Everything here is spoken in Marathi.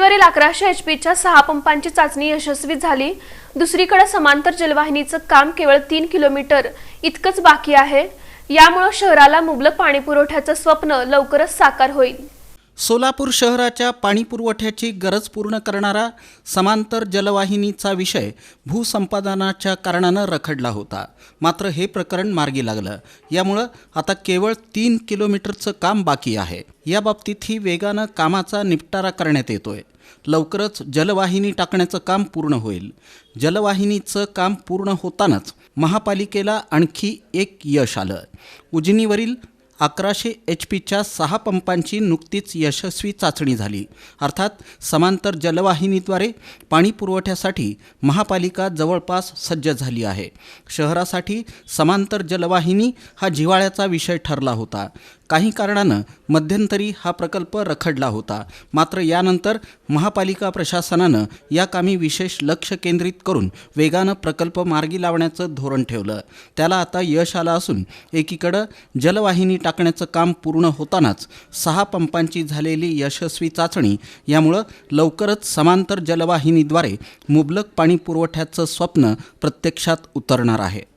शनिवारी अकराशे एचपीच्या सहा पंपांची चाचणी यशस्वी झाली. दुसरीकडे समांतर जलवाहिनीचं काम केवळ तीन किलोमीटर इतकंच बाकी आहे. यामुळं शहराला मुबलक पाणी पुरवठ्याचं स्वप्न लवकरच साकार होईल. सोलापूर शहराच्या पाणी पुरवठ्याची गरज पूर्ण करणारा समांतर जलवाहिनीचा विषय भूसंपादनाच्या कारणानं रखडला होता. मात्र हे प्रकरण मार्गी लागलं. यामुळं आता केवळ तीन किलोमीटरचं काम बाकी आहे. याबाबतीतही वेगानं कामाचा निपटारा करण्यात येतोय. लवकरच जलवाहिनी टाकण्याचं काम पूर्ण होईल. जलवाहिनीचं काम पूर्ण होतानाच महापालिकेला आणखी एक यश आलं. उजनीवरील अकराशे एच पीच्या सहा पंपांची नुकतीच यशस्वी चाचणी झाली. अर्थात समांतर जलवाहिनीद्वारे पाणी पुरवठ्यासाठी महापालिका जवळपास सज्ज झाली आहे. शहरासाठी समांतर जलवाहिनी हा जिव्हाळ्याचा विषय ठरला होता. काही कारणानं मध्यंतरी हा प्रकल्प रखडला होता. मात्र यानंतर महापालिका प्रशासनानं या कामी विशेष लक्ष केंद्रित करून वेगानं प्रकल्प मार्गी लावण्याचं धोरण ठेवलं. त्याला आता यश आलं असून एकीकडं जलवाहिनी टाकण्याचं काम पूर्ण होतानाच सहा पंपांची झालेली यशस्वी चाचणी यामुळं लवकरच समांतर जलवाहिनीद्वारे मुबलक पाणी पुरवठ्याचं स्वप्न प्रत्यक्षात उतरणार आहे.